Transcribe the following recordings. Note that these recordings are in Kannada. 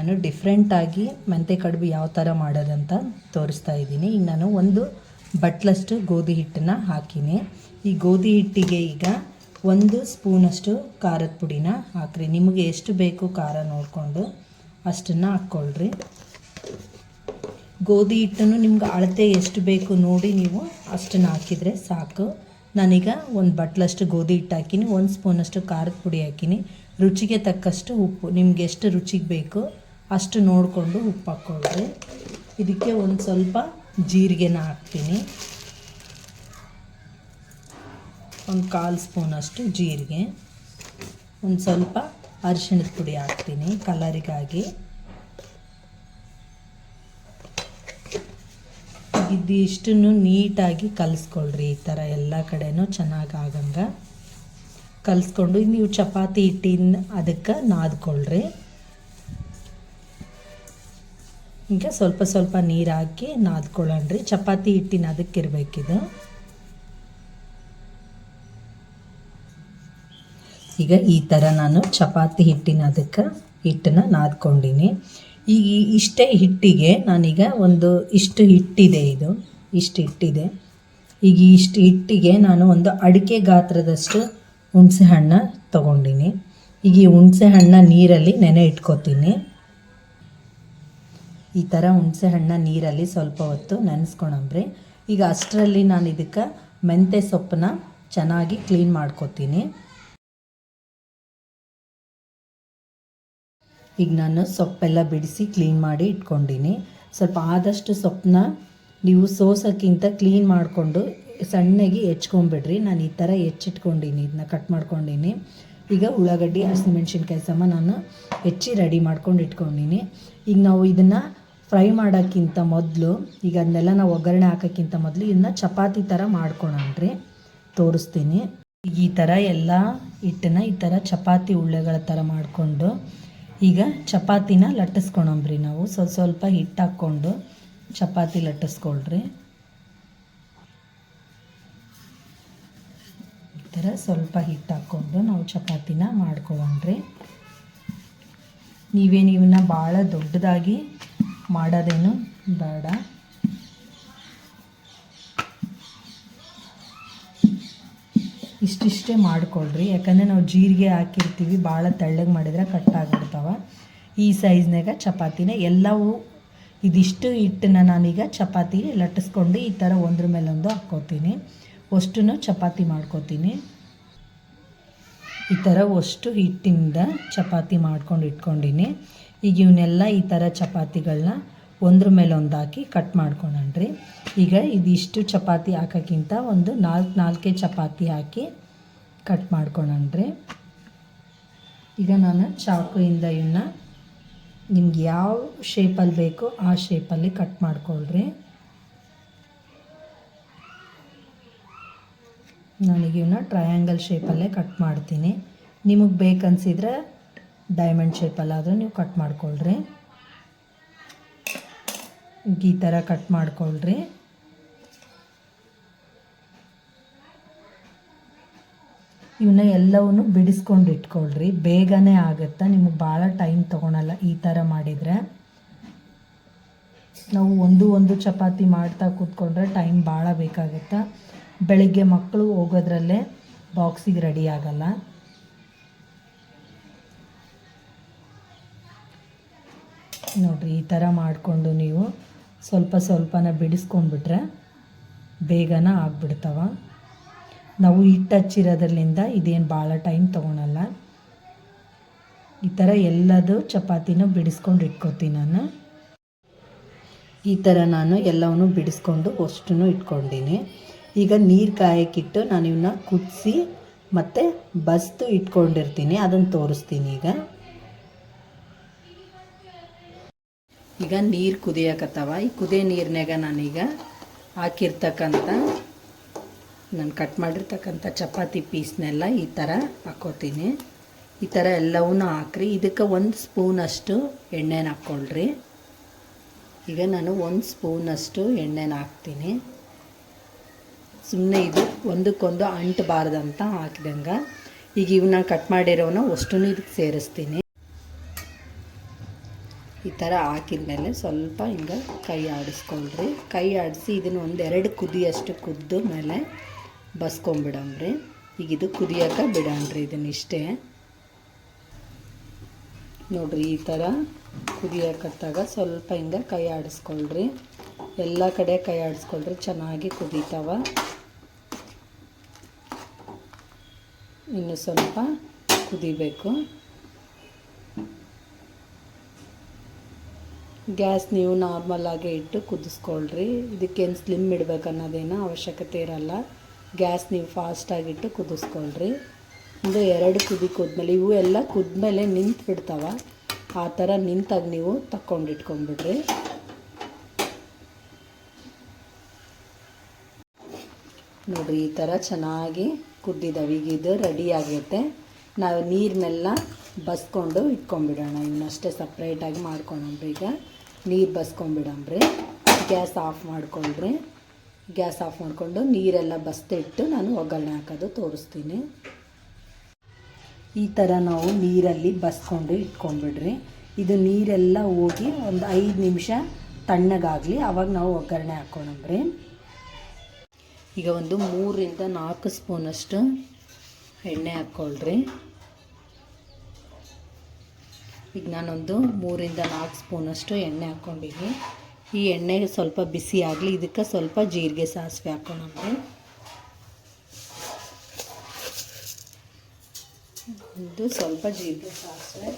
ನಾನು ಡಿಫ್ರೆಂಟಾಗಿ ಮೆಂತೆ ಕಡುಬು ಯಾವ ಥರ ಮಾಡೋದಂತ ತೋರಿಸ್ತಾ ಇದ್ದೀನಿ. ಈಗ ನಾನು ಒಂದು ಬಟ್ಲಷ್ಟು ಗೋಧಿ ಹಿಟ್ಟನ್ನು ಹಾಕಿನಿ. ಈ ಗೋಧಿ ಹಿಟ್ಟಿಗೆ ಈಗ ಒಂದು ಸ್ಪೂನಷ್ಟು ಖಾರದ ಪುಡಿನ ಹಾಕ್ರಿ. ನಿಮಗೆ ಎಷ್ಟು ಬೇಕು ಖಾರ ನೋಡಿಕೊಂಡು ಅಷ್ಟನ್ನು ಹಾಕ್ಕೊಳ್ರಿ. ಗೋಧಿ ಹಿಟ್ಟನ್ನು ನಿಮ್ಗೆ ಅಳತೆ ಎಷ್ಟು ಬೇಕು ನೋಡಿ ನೀವು ಅಷ್ಟನ್ನು ಹಾಕಿದರೆ ಸಾಕು. ನಾನೀಗ ಒಂದು ಬಟ್ಲಷ್ಟು ಗೋಧಿ ಹಿಟ್ಟು ಹಾಕಿನಿ, ಒಂದು ಸ್ಪೂನಷ್ಟು ಖಾರದ ಪುಡಿ ಹಾಕಿನಿ. ರುಚಿಗೆ ತಕ್ಕಷ್ಟು ಉಪ್ಪು. ನಿಮ್ಗೆ ಎಷ್ಟು ರುಚಿಗೆ ಬೇಕು ಅಷ್ಟು ನೋಡಿಕೊಂಡು ಉಪ್ಪು ಹಾಕ್ಕೊಳ್ಳ್ರಿ ಇದಕ್ಕೆ ಒಂದು ಸ್ವಲ್ಪ ಜೀರಿಗೆನ ಹಾಕ್ತೀನಿ. ಒಂದು ಕಾಲು ಸ್ಪೂನಷ್ಟು ಜೀರಿಗೆ. ಒಂದು ಸ್ವಲ್ಪ ಅರಿಶಿಣದ ಪುಡಿ ಹಾಕ್ತೀನಿ ಕಲರಿಗಾಗಿ. ಇದಿಷ್ಟನ್ನು ನೀಟಾಗಿ ಕಲಿಸ್ಕೊಳ್ರಿ ಈ ಥರ ಎಲ್ಲ ಕಡೆನೂ ಚೆನ್ನಾಗಿ ಆಗಂಗೆ. ಕಲಿಸ್ಕೊಂಡು ನೀವು ಚಪಾತಿ ಹಿಟ್ಟಿನ ಅದಕ್ಕೆ ನಾದ್ಕೊಳ್ರಿ. ಈಗ ಸ್ವಲ್ಪ ಸ್ವಲ್ಪ ನೀರು ಹಾಕಿ ನಾದ್ಕೊಳ್ಳೋಣ್ರಿ. ಚಪಾತಿ ಹಿಟ್ಟಿನ ಅದಕ್ಕೆ ಈಗ ಈ ಥರ ನಾನು ಚಪಾತಿ ಹಿಟ್ಟಿನ ಅದಕ್ಕೆ ಹಿಟ್ಟನ್ನ ನಾದ್ಕೊಂಡಿನಿ. ಈಗ ಇಷ್ಟೇ ಹಿಟ್ಟಿಗೆ ನಾನೀಗ ಒಂದು ಇಷ್ಟು ಹಿಟ್ಟಿದೆ ಇದು. ಇಷ್ಟು ಹಿಟ್ಟಿದೆ. ಈಗ ಇಷ್ಟು ಹಿಟ್ಟಿಗೆ ನಾನು ಒಂದು ಅಡಿಕೆ ಗಾತ್ರದಷ್ಟು ಹುಣಸೆ ಹಣ್ಣು ತೊಗೊಂಡಿನಿ. ಈಗ ಈ ಹುಣಸೆ ಹಣ್ಣ ನೀರಲ್ಲಿ ನೆನೆ ಇಟ್ಕೊತೀನಿ. ಈ ಥರ ಹುಣಸೆ ಹಣ್ಣು ನೀರಲ್ಲಿ ಸ್ವಲ್ಪ ಹೊತ್ತು ನೆನೆಸ್ಕೊಳಂಬ್ರಿ ಈಗ ಅಷ್ಟರಲ್ಲಿ ನಾನು ಇದಕ್ಕೆ ಮೆಂತ್ಯ ಸೊಪ್ಪನ್ನ ಚೆನ್ನಾಗಿ ಕ್ಲೀನ್ ಮಾಡ್ಕೊತೀನಿ. ಈಗ ನಾನು ಸೊಪ್ಪೆಲ್ಲ ಬಿಡಿಸಿ ಕ್ಲೀನ್ ಮಾಡಿ ಇಟ್ಕೊಂಡಿನಿ. ಸ್ವಲ್ಪ ಆದಷ್ಟು ಸೊಪ್ಪನ್ನ ನೀವು ಸೋಸೋಕ್ಕಿಂತ ಕ್ಲೀನ್ ಮಾಡಿಕೊಂಡು ಸಣ್ಣಗೆ ಹೆಚ್ಕೊಂಬಿಡ್ರಿ. ನಾನು ಈ ಥರ ಹೆಚ್ಚಿಟ್ಕೊಂಡಿನಿ ಇದನ್ನ ಕಟ್ ಮಾಡ್ಕೊಂಡಿನಿ. ಈಗ ಉಳ್ಳಾಗಡ್ಡಿ, ಹಸಿಮೆಣ್ಸಿನ್ಕಾಯಿ ಸಮ ನಾನು ಹೆಚ್ಚಿ ರೆಡಿ ಮಾಡ್ಕೊಂಡು ಇಟ್ಕೊಂಡಿನಿ. ಈಗ ನಾವು ಇದನ್ನು ಫ್ರೈ ಮಾಡೋಕ್ಕಿಂತ ಮೊದಲು, ಈಗ ಅದನ್ನೆಲ್ಲ ನಾವು ಒಗ್ಗರಣೆ ಹಾಕೋಕ್ಕಿಂತ ಮೊದಲು ಇದನ್ನ ಚಪಾತಿ ಥರ ಮಾಡ್ಕೊಳಣ್ರಿ ತೋರಿಸ್ತೀನಿ. ಈ ಥರ ಎಲ್ಲ ಹಿಟ್ಟನ್ನ ಈ ಥರ ಚಪಾತಿ ಉಳ್ಳೆಗಳ ಥರ ಮಾಡಿಕೊಂಡು, ಈಗ ಚಪಾತಿನ ಲಟ್ಟಿಸ್ಕೊಳಂಬ್ರಿ ನಾವು. ಸ್ವಲ್ಪ ಸ್ವಲ್ಪ ಹಿಟ್ಟು ಹಾಕ್ಕೊಂಡು ಚಪಾತಿ ಲಟ್ಟಿಸ್ಕೊಳ್ರಿ. ಈ ಥರ ಸ್ವಲ್ಪ ಹಿಟ್ಟು ಹಾಕ್ಕೊಂಡು ನಾವು ಚಪಾತಿನ ಮಾಡ್ಕೊಳ್ಳೋಣ್ರಿ ನೀವೇನು ಇವನ್ನ ಭಾಳ ದೊಡ್ಡದಾಗಿ ಮಾಡೋದೇನು ಬೇಡ. ಇಷ್ಟಿಷ್ಟೇ ಮಾಡ್ಕೊಳ್ರಿ. ಯಾಕಂದರೆ ನಾವು ಜೀರಿಗೆ ಹಾಕಿರ್ತೀವಿ, ಭಾಳ ತೆಳ್ಳಗೆ ಮಾಡಿದ್ರೆ ಕಟ್ ಆಗಿಬಿಡ್ತಾವ ಈ ಸೈಜ್ನಾಗ ಚಪಾತಿನೇ ಎಲ್ಲವೂ ಇದಿಷ್ಟು ಹಿಟ್ಟನ್ನ ನಾನೀಗ ಚಪಾತಿ ಲಟ್ಟಿಸ್ಕೊಂಡು ಈ ಥರ ಒಂದ್ರ ಮೇಲೊಂದು ಹಾಕ್ಕೋತೀನಿ. ಅಷ್ಟು ಚಪಾತಿ ಮಾಡ್ಕೋತೀನಿ. ಈ ಥರ ಅಷ್ಟು ಹಿಟ್ಟಿಂದ ಚಪಾತಿ ಮಾಡ್ಕೊಂಡು ಇಟ್ಕೊಂಡಿನಿ. ಈಗ ಇವನ್ನೆಲ್ಲ ಈ ಥರ ಚಪಾತಿಗಳನ್ನ ಒಂದ್ರ ಮೇಲೆ ಒಂದು ಹಾಕಿ ಕಟ್ ಮಾಡ್ಕೊಳಣ್ರಿ. ಈಗ ಇದಿಷ್ಟು ಚಪಾತಿ ಹಾಕೋಕ್ಕಿಂತ ಒಂದು ನಾಲ್ಕು ನಾಲ್ಕೇ ಚಪಾತಿ ಹಾಕಿ ಕಟ್ ಮಾಡ್ಕೊಳಣ್ರಿ. ಈಗ ನಾನು ಚಾಕುಯಿಂದ ಇವನ್ನ ನಿಮ್ಗೆ ಯಾವ ಶೇಪಲ್ಲಿ ಬೇಕೋ ಆ ಶೇಪಲ್ಲಿ ಕಟ್ ಮಾಡ್ಕೊಳ್ರಿ. ನನಗೆ ಇವನ್ನ ಟ್ರಯಾಂಗಲ್ ಶೇಪಲ್ಲೇ ಕಟ್ ಮಾಡ್ತೀನಿ. ನಿಮಗೆ ಬೇಕನ್ಸಿದ್ರೆ ಡೈಮಂಡ್ ಶೇಪಲ್ಲಾದರೂ ನೀವು ಕಟ್ ಮಾಡ್ಕೊಳ್ರಿ. ಈ ಥರ ಕಟ್ ಮಾಡ್ಕೊಳ್ರಿ. ಇವನ್ನ ಎಲ್ಲವನ್ನು ಬಿಡಿಸ್ಕೊಂಡು ಇಟ್ಕೊಳ್ರಿ. ಬೇಗನೆ ಆಗುತ್ತೆ? ನಿಮಗೆ ಭಾಳ ಟೈಮ್ ತೊಗೊಳಲ್ಲ ಈ ಥರ ಮಾಡಿದರೆ. ನಾವು ಒಂದು ಒಂದು ಚಪಾತಿ ಮಾಡ್ತಾ ಕೂತ್ಕೊಂಡ್ರೆ ಟೈಮ್ ಭಾಳ ಬೇಕಾಗುತ್ತೆ? ಬೆಳಿಗ್ಗೆ ಮಕ್ಕಳು ಹೋಗೋದ್ರಲ್ಲೇ ಬಾಕ್ಸಿಗೆ ರೆಡಿ ಆಗಲ್ಲ. ನೋಡಿರಿ, ಈ ಥರ ಮಾಡಿಕೊಂಡು ನೀವು ಸ್ವಲ್ಪ ಸ್ವಲ್ಪನ ಬಿಡಿಸ್ಕೊಂಡ್ಬಿಟ್ರೆ ಬೇಗನ ಆಗ್ಬಿಡ್ತಾವ. ನಾವು ಹಿಟ್ಟು ಹಚ್ಚಿರೋದ್ರಲ್ಲಿಂದ ಇದೇನು ಭಾಳ ಟೈಮ್ ತೊಗೊಳಲ್ಲ. ಈ ಥರ ಎಲ್ಲದು ಚಪಾತಿನೂ ಬಿಡಿಸ್ಕೊಂಡು ಇಟ್ಕೊತೀನಿ ನಾನು. ಈ ಥರ ನಾನು ಎಲ್ಲವನ್ನು ಬಿಡಿಸ್ಕೊಂಡು ಅಷ್ಟು ಇಟ್ಕೊಂಡಿನಿ. ಈಗ ನೀರು ಕಾಯಕ್ಕಿಟ್ಟು ನಾನು ಇವನ್ನ ಕುದಿಸಿ ಮತ್ತು ಬಸ್ತು ಇಟ್ಕೊಂಡಿರ್ತೀನಿ ಅದನ್ನು ತೋರಿಸ್ತೀನಿ ಈಗ. ಈಗ ನೀರು ಕುದಿಯಕತ್ತವ. ಈ ಕುದಿಯೋ ನೀರಿನಾಗ ನಾನೀಗ ಹಾಕಿರ್ತಕ್ಕಂಥ ನಾನು ಕಟ್ ಮಾಡಿರ್ತಕ್ಕಂಥ ಚಪಾತಿ ಪೀಸ್ನೆಲ್ಲ ಈ ಥರ ಹಾಕೋತೀನಿ. ಈ ಥರ ಎಲ್ಲವನ್ನೂ ಹಾಕ್ರಿ. ಇದಕ್ಕೆ ಒಂದು ಸ್ಪೂನಷ್ಟು ಎಣ್ಣೆನ ಹಾಕ್ಕೊಳ್ರಿ. ಈಗ ನಾನು ಒಂದು ಸ್ಪೂನಷ್ಟು ಎಣ್ಣೆನ ಹಾಕ್ತೀನಿ. ಸುಮ್ಮನೆ ಇದು ಒಂದಕ್ಕೊಂದು ಅಂಟಬಾರ್ದಂತ ಹಾಕಿದಂಗೆ. ಈಗ ಇವನ್ನ ಕಟ್ ಮಾಡಿರೋನ ಅಷ್ಟು ಇದಕ್ಕೆ ಸೇರಿಸ್ತೀನಿ. ಈ ಥರ ಹಾಕಿದ್ಮೇಲೆ ಸ್ವಲ್ಪ ಹಿಂಗೆ ಕೈ ಆಡಿಸ್ಕೊಳ್ರಿ ಕೈ ಆಡಿಸಿ ಇದನ್ನು ಒಂದು ಎರಡು ಕುದಿಯಷ್ಟು ಕುದ್ದು ಮೇಲೆ ಬಸ್ಕೊಂಬಿಡಮ್ರಿ ಈಗ ಇದು ಕುದಿಯೋಕೆ ಬಿಡಣ್ರಿ ಇದನ್ನಿಷ್ಟೇ ನೋಡ್ರಿ ಈ ಥರ ಕುದಿಯೋಕತ್ತಾಗ ಸ್ವಲ್ಪ ಹಿಂಗೆ ಕೈ ಆಡಿಸ್ಕೊಳ್ರಿ. ಎಲ್ಲ ಕಡೆ ಕೈ ಆಡಿಸ್ಕೊಳ್ರಿ, ಚೆನ್ನಾಗಿ ಕುದೀತಾವ. ಇನ್ನು ಸ್ವಲ್ಪ ಕುದಿಬೇಕು. ಗ್ಯಾಸ್ ನೀವು ನಾರ್ಮಲಾಗೆ ಇಟ್ಟು ಕುದಿಸ್ಕೊಳ್ರಿ. ಇದಕ್ಕೇನು ಸ್ಲಿಮ್ ಇಡ್ಬೇಕು ಅನ್ನೋದೇನು ಅವಶ್ಯಕತೆ ಇರಲ್ಲ. ಗ್ಯಾಸ್ ನೀವು ಫಾಸ್ಟಾಗಿಟ್ಟು ಕುದಿಸ್ಕೊಳ್ರಿ. ಒಂದು ಎರಡು ಕುದಿ ಕುದ್ಮೇಲೆ ಇವು ಎಲ್ಲ ಕುದ್ಮೇಲೆ ನಿಂತು ಬಿಡ್ತಾವ. ಆ ಥರ ನಿಂತಾಗ ನೀವು ತಕ್ಕೊಂಡು ಇಟ್ಕೊಂಡ್ಬಿಡ್ರಿ. ನೋಡಿರಿ, ಈ ಥರ ಚೆನ್ನಾಗಿ ಕುದ್ದಿದ್ದಾವೆ ಈಗ ಇದು ರೆಡಿ ಆಗೈತೆ ನಾವು ನೀರನ್ನೆಲ್ಲ ಬಸ್ಕೊಂಡು ಇಟ್ಕೊಂಡ್ಬಿಡೋಣ. ಇನ್ನಷ್ಟೇ ಸಪ್ರೇಟಾಗಿ ಮಾಡ್ಕೊಳಮ್ರಿ ಈಗ ನೀರು ಬಸ್ಕೊಂಡ್ಬಿಡಂಬ್ರಿ. ಗ್ಯಾಸ್ ಆಫ್ ಮಾಡಿಕೊಂಡ್ರಿ. ಗ್ಯಾಸ್ ಆಫ್ ಮಾಡಿಕೊಂಡು ನೀರೆಲ್ಲ ಬಸ್ತಿಟ್ಟು ನಾನು ಒಗ್ಗರಣೆ ಹಾಕೋದು ತೋರಿಸ್ತೀನಿ. ಈ ಥರ ನಾವು ನೀರಲ್ಲಿ ಬಸ್ಕೊಂಡು ಇಟ್ಕೊಂಡ್ಬಿಡ್ರಿ. ಇದು ನೀರೆಲ್ಲ ಹೋಗಿ ಒಂದು ಐದು ನಿಮಿಷ ತಣ್ಣಗಾಗಲಿ ಆವಾಗ ನಾವು ಒಗ್ಗರಣೆ ಹಾಕ್ಕೊಂಡ್ರಿ ಈಗ ಒಂದು ಮೂರರಿಂದ ನಾಲ್ಕು ಸ್ಪೂನಷ್ಟು ಎಣ್ಣೆ ಹಾಕ್ಕೊಳ್ರಿ. ಈಗ ನಾನೊಂದು ಮೂರಿಂದ ನಾಲ್ಕು ಸ್ಪೂನಷ್ಟು ಎಣ್ಣೆ ಹಾಕ್ಕೊಂಡಿದ್ದೀನಿ. ಈ ಎಣ್ಣೆ ಸ್ವಲ್ಪ ಬಿಸಿ ಆಗಲಿ, ಇದಕ್ಕೆ ಸ್ವಲ್ಪ ಜೀರಿಗೆ ಸಾಸಿವೆ ಹಾಕ್ಕೊಳಮ್ರಿ ಇದು ಸ್ವಲ್ಪ ಜೀರಿಗೆ ಸಾಸಿವೆ.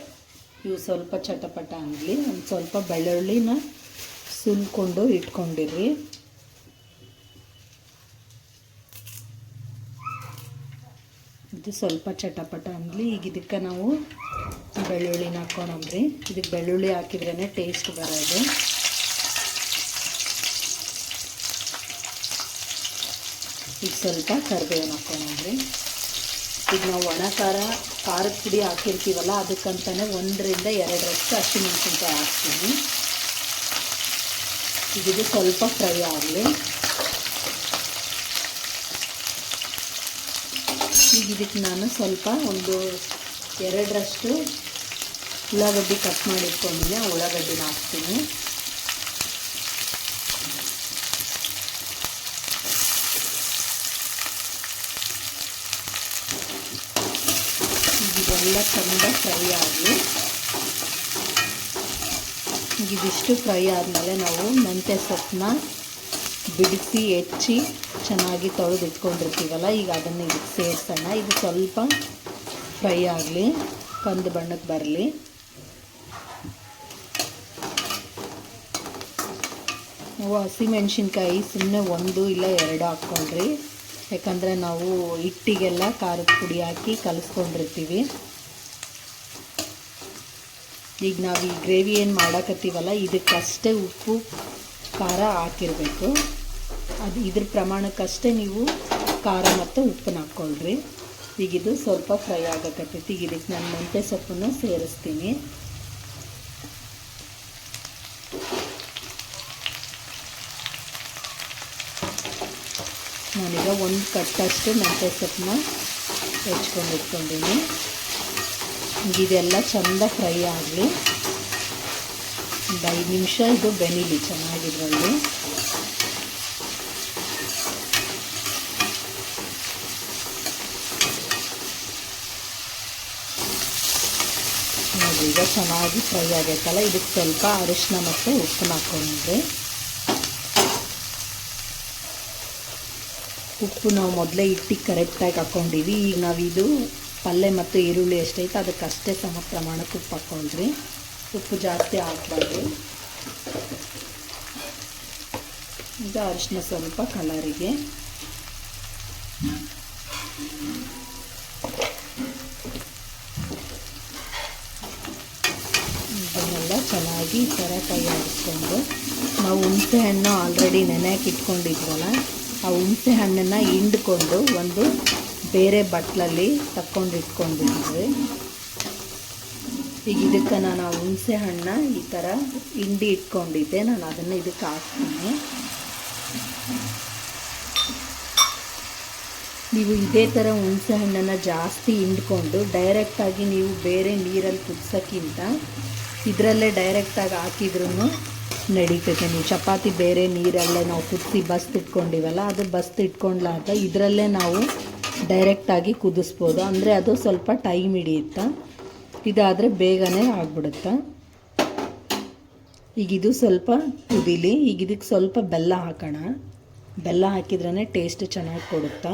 ಇವು ಸ್ವಲ್ಪ ಚಟಪಟ ಆಗಲಿ, ಒಂದು ಸ್ವಲ್ಪ ಬೆಳ್ಳುಳ್ಳಿನ ಸುಲ್ಕೊಂಡು ಇಟ್ಕೊಂಡಿರಿ. ಇದು ಸ್ವಲ್ಪ ಚಟಪಟ ಆಗಲಿ, ಈಗ ಇದಕ್ಕೆ ನಾವು ಬೆಳ್ಳುಳ್ಳಿನ ಹಾಕ್ಕೊಳಮ್ರಿ ಇದಕ್ಕೆ ಬೆಳ್ಳುಳ್ಳಿ ಹಾಕಿದ್ರೇ ಟೇಸ್ಟ್ ಬರೋದು. ಈಗ ಸ್ವಲ್ಪ ಕರಿಬೇವನ್ನ ಹಾಕ್ಕೊಳಮ್ರಿ ಈಗ ನಾವು ಒಣ ಖಾರ, ಖಾರದ ಪುಡಿ ಹಾಕಿರ್ತೀವಲ್ಲ ಅದಕ್ಕಂತಲೇ ಒಂದರಿಂದ ಎರಡರಷ್ಟು ಹಸಿಮೆಣಸಿನ್ಕಾಯಿ ಹಾಕ್ತೀನಿ. ಇದು ಸ್ವಲ್ಪ ಫ್ರೈ ಆಗಲಿ. ಈಗ ಇದಕ್ಕೆ ನಾನು ಸ್ವಲ್ಪ ಒಂದು ಎರಡರಷ್ಟು ಉಳ್ಳಾಗಡ್ಡಿ ಕಟ್ ಮಾಡಿ ಇಟ್ಕೊಂಡಿದ್ದೀನಿ ಆ ಉಳ್ಳಾಗಡ್ಡಿನ ಹಾಕ್ತೀನಿ. ಇದೆಲ್ಲ ತುಂಬ ಫ್ರೈ ಆಗಲಿ. ಇದಿಷ್ಟು ಫ್ರೈ ಆದಮೇಲೆ ನಾವು ಮೆಂತ್ಯ ಸೊಪ್ಪನ್ನ ಬಿಡಿಸಿ, ಹೆಚ್ಚಿ ಚೆನ್ನಾಗಿ ತೊಳೆದು ಇಟ್ಕೊಂಡಿರ್ತೀವಲ್ಲ, ಈಗ ಅದನ್ನು ಇದಕ್ಕೆ ಸೇರಿಸೋಣ. ಇದು ಸ್ವಲ್ಪ ಫ್ರೈ ಆಗಲಿ, ಕಂದು ಬಣ್ಣಕ್ಕೆ ಬರಲಿ. ನಾವು ಹಸಿಮೆಣ್ಸಿನ್ಕಾಯಿ ಸುಮ್ಮನೆ ಒಂದು ಇಲ್ಲ ಎರಡು ಹಾಕ್ಕೊಂಡ್ರಿ ಯಾಕಂದರೆ ನಾವು ಹಿಟ್ಟಿಗೆಲ್ಲ ಖಾರದ ಪುಡಿ ಹಾಕಿ ಕಲಿಸ್ಕೊಂಡಿರ್ತೀವಿ. ಈಗ ನಾವು ಈ ಗ್ರೇವಿ ಏನು ಮಾಡಕತ್ತೀವಲ್ಲ, ಇದಕ್ಕಷ್ಟೇ ಉಪ್ಪು, ಖಾರ ಹಾಕಿರಬೇಕು. ಅದು ಇದ್ರ ಪ್ರಮಾಣಕ್ಕಷ್ಟೇ ನೀವು ಖಾರ ಮತ್ತು ಉಪ್ಪನ್ನ ಹಾಕ್ಕೊಳ್ರಿ. ಈಗ ಇದು ಸ್ವಲ್ಪ ಫ್ರೈ ಆಗಕತ್ತೈತಿ ಈಗ ನಾನು ಮೆಂತ್ಯ ಸೊಪ್ಪನ್ನು ಸೇರಿಸ್ತೀನಿ. ನಾನೀಗ ಒಂದು ಕಟ್ಟಷ್ಟು ಮೆಂತ್ಯ ಸೊಪ್ಪನ್ನ ಹೆಚ್ಕೊಂಡು ಇಟ್ಕೊಂಡೀನಿ ಇದೆಲ್ಲ ಚೆಂದ ಫ್ರೈ ಆಗಲಿ. ಒಂದು ಐದು ನಿಮಿಷ ಇದು ಬೆನಿಲಿ, ಚೆನ್ನಾಗಿದ್ರಲ್ಲಿ ನೋಡಿ ಈಗ ಚೆನ್ನಾಗಿ ಫ್ರೈ ಆಗೈತಲ್ಲ, ಇದಕ್ಕೆ ಸ್ವಲ್ಪ ಅರಿಶಿನ ಮತ್ತು ಉಪ್ಪು ಹಾಕ್ಕೊಂಡ್ರಿ ಉಪ್ಪು ನಾವು ಮೊದಲೇ ಹಿಟ್ಟಿಗೆ ಕರೆಕ್ಟಾಗಿ ಹಾಕ್ಕೊಂಡಿವಿ ಈಗ ನಾವು ಇದು ಪಲ್ಯ ಮತ್ತು ಈರುಳ್ಳಿ ಎಷ್ಟೈತೆ ಅದಕ್ಕೆ ಅಷ್ಟೇ ಸಮ ಪ್ರಮಾಣಕ್ಕೆ ಉಪ್ಪು ಹಾಕ್ಕೊಂಡ್ರಿ ಉಪ್ಪು ಜಾಸ್ತಿ ಹಾಕ್ಬಾರ್ದು ಈಗ ಅರಿಶಿನ ಸ್ವಲ್ಪ ಕಲರಿಗೆ ಇದನ್ನೆಲ್ಲ ಚೆನ್ನಾಗಿ ಈ ಥರ ಕೈ ನಾವು ಹುಣಸೆ ಹಣ್ಣು ಆಲ್ರೆಡಿ ನೆನೆಯಕ್ಕೆ ಇಟ್ಕೊಂಡಿದ್ವಲ್ಲ, ಆ ಹುಣಸೆ ಹಣ್ಣನ್ನು ಹಿಂಡ್ಕೊಂಡು ಒಂದು ಬೇರೆ ಬಟ್ಲಲ್ಲಿ ತಕ್ಕೊಂಡು ಇಟ್ಕೊಂಡಿದ್ವಿ. ಈಗ ಇದಕ್ಕೆ ನಾನು ಆ ಹುಣಸೆ ಹಣ್ಣ ಈ ಥರ ಹಿಂಡಿ ಇಟ್ಕೊಂಡಿದ್ದೆ, ನಾನು ಅದನ್ನು ಇದಕ್ಕೆ ಹಾಕ್ತೀನಿ. ನೀವು ಇದೇ ಥರ ಹುಣಸೆ ಹಣ್ಣನ್ನು ಜಾಸ್ತಿ ಹಿಂಡ್ಕೊಂಡು ಡೈರೆಕ್ಟಾಗಿ ನೀವು ಬೇರೆ ನೀರಲ್ಲಿ ಕುದಿಸೋಕ್ಕಿಂತ ಇದರಲ್ಲೇ ಡೈರೆಕ್ಟಾಗಿ ಹಾಕಿದ್ರೂ ನಡೀತೈತೆ. ನೀವು ಚಪಾತಿ ಬೇರೆ ನೀರಲ್ಲೇ ನಾವು ಕುದಿಸಿ ಬಸ್ತ್ ಇಟ್ಕೊಂಡಿವಲ್ಲ, ಅದು ಬಸ್ತ್ ಇಟ್ಕೊಂಡ್ಲಾಗ ಇದರಲ್ಲೇ ನಾವು ಡೈರೆಕ್ಟಾಗಿ ಕುದಿಸ್ಬೋದು. ಅಂದರೆ ಅದು ಸ್ವಲ್ಪ ಟೈಮ್ ಹಿಡಿಯುತ್ತೆ. ಇದಾದರೆ ಬೇಗನೆ ಆಗ್ಬಿಡುತ್ತೆ. ಈಗ ಇದು ಸ್ವಲ್ಪ ಕುದೀಲಿ, ಈಗ ಇದಕ್ಕೆ ಸ್ವಲ್ಪ ಬೆಲ್ಲ ಹಾಕೋಣ. ಬೆಲ್ಲ ಹಾಕಿದ್ರೇ ಟೇಸ್ಟ್ ಚೆನ್ನಾಗಿ ಕೊಡುತ್ತಾ.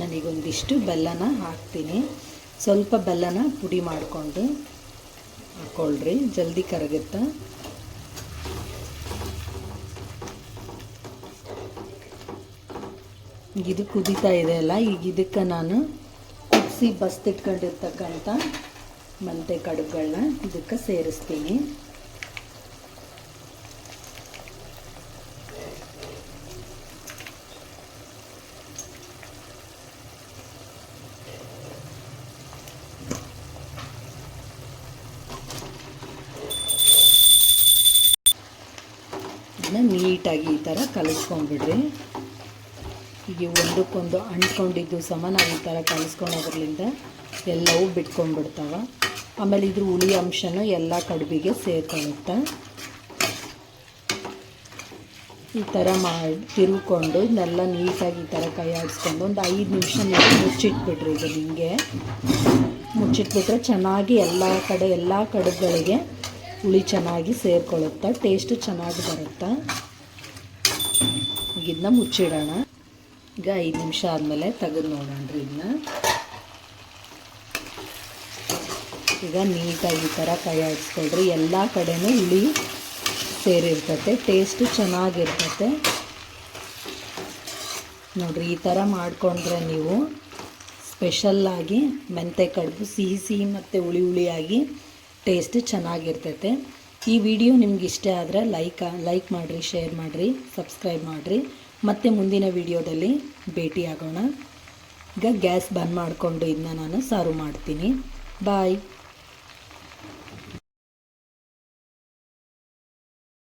ನನಗೊಂದಿಷ್ಟು ಬೆಲ್ಲನ ಹಾಕ್ತೀನಿ. ಸ್ವಲ್ಪ ಬೆಲ್ಲನ ಪುಡಿ ಮಾಡಿಕೊಂಡು ಹಾಕ್ಕೊಳ್ರಿ ಜಲ್ದಿ ಕರಗುತ್ತೆ. ಇದು ಕುದೀತಾ ಇದೆ ಅಲ್ಲ, ಈಗ ಇದಕ್ಕೆ ನಾನು ಕುದಿಸಿ ಬಸ್ತಿಟ್ಕೊಂಡಿರ್ತಕ್ಕಂಥ ಮಂತೆ ಕಡುಬುಗಳನ್ನ ಇದಕ್ಕೆ ಸೇರಿಸ್ತೀನಿ ಇದನ್ನ ನೀಟಾಗಿ ಈ ಥರ ಕಲಿಸ್ಕೊಂಡ್ಬಿಡ್ರಿ. ಹೀಗೆ ಒಂದಕ್ಕೊಂದು ಅಂಟ್ಕೊಂಡಿದ್ದು ಸಮ ನಾವು ಈ ಥರ ಕಲಿಸ್ಕೊಳೋದ್ರಿಂದ ಎಲ್ಲವೂ ಬಿಟ್ಕೊಂಡ್ಬಿಡ್ತಾವ. ಆಮೇಲೆ ಇದ್ರ ಹುಳಿ ಅಂಶನೂ ಎಲ್ಲ ಕಡುಬಿಗೆ ಸೇರ್ಕೊಳ್ಳುತ್ತೆ? ಈ ಥರ ಮಾಡಿ ತಿರುಕೊಂಡು ಇದನ್ನೆಲ್ಲ ನೀಟಾಗಿ ಈ ಥರ ಕೈ ಆಡಿಸ್ಕೊಂಡು ಒಂದು ಐದು ನಿಮಿಷ ನೀವು ಮುಚ್ಚಿಟ್ಬಿಟ್ರಿ ಇದು ನಿಮಗೆ. ಮುಚ್ಚಿಟ್ಬಿಟ್ರೆ ಚೆನ್ನಾಗಿ ಎಲ್ಲ ಕಡೆ ಎಲ್ಲ ಕಡುಬುಗಳಿಗೆ ಹುಳಿ ಚೆನ್ನಾಗಿ ಸೇರ್ಕೊಳ್ಳುತ್ತೆ? ಟೇಸ್ಟು ಚೆನ್ನಾಗಿ ಬರುತ್ತೆ? ಇದನ್ನ ಮುಚ್ಚಿಡೋಣ. ಈಗ ಐದು ನಿಮಿಷ ಆದಮೇಲೆ ತೆಗೆದು ನೋಡೋಣ ರೀ ಇದನ್ನ ಈಗ ನೀಟಾಗಿ ಈ ಥರ ಕೈ ಆಡಿಸ್ಕೊಳ್ರಿ ಎಲ್ಲ ಕಡೆನೂ ಹುಳಿ ಸೇರಿರ್ತತೆ ಟೇಸ್ಟು ಚೆನ್ನಾಗಿರ್ತತೆ. ನೋಡಿರಿ, ಈ ಥರ ಮಾಡಿಕೊಂಡ್ರೆ ನೀವು ಸ್ಪೆಷಲ್ಲಾಗಿ ಮೆಂತೆ ಕಡುಬು, ಸಿಹಿ ಸಿಹಿ ಮತ್ತು ಹುಳಿ ಹುಳಿಯಾಗಿ ಟೇಸ್ಟ್ ಚೆನ್ನಾಗಿರ್ತೈತೆ. ಈ ವಿಡಿಯೋ ನಿಮ್ಗೆ ಇಷ್ಟ ಆದರೆ ಲೈಕ್ ಲೈಕ್ ಮಾಡಿರಿ, ಶೇರ್ ಮಾಡಿರಿ, ಸಬ್ಸ್ಕ್ರೈಬ್ ಮಾಡಿರಿ. ಮತ್ತೆ ಮುಂದಿನ ವಿಡಿಯೋದಲ್ಲಿ ಭೇಟಿಯಾಗೋಣ. ಈಗ ಗ್ಯಾಸ್ ಬಂದ್ ಮಾಡಿಕೊಂಡು ಇದನ್ನ ನಾನು ಸರ್ವ್ ಮಾಡ್ತೀನಿ. ಬಾಯ್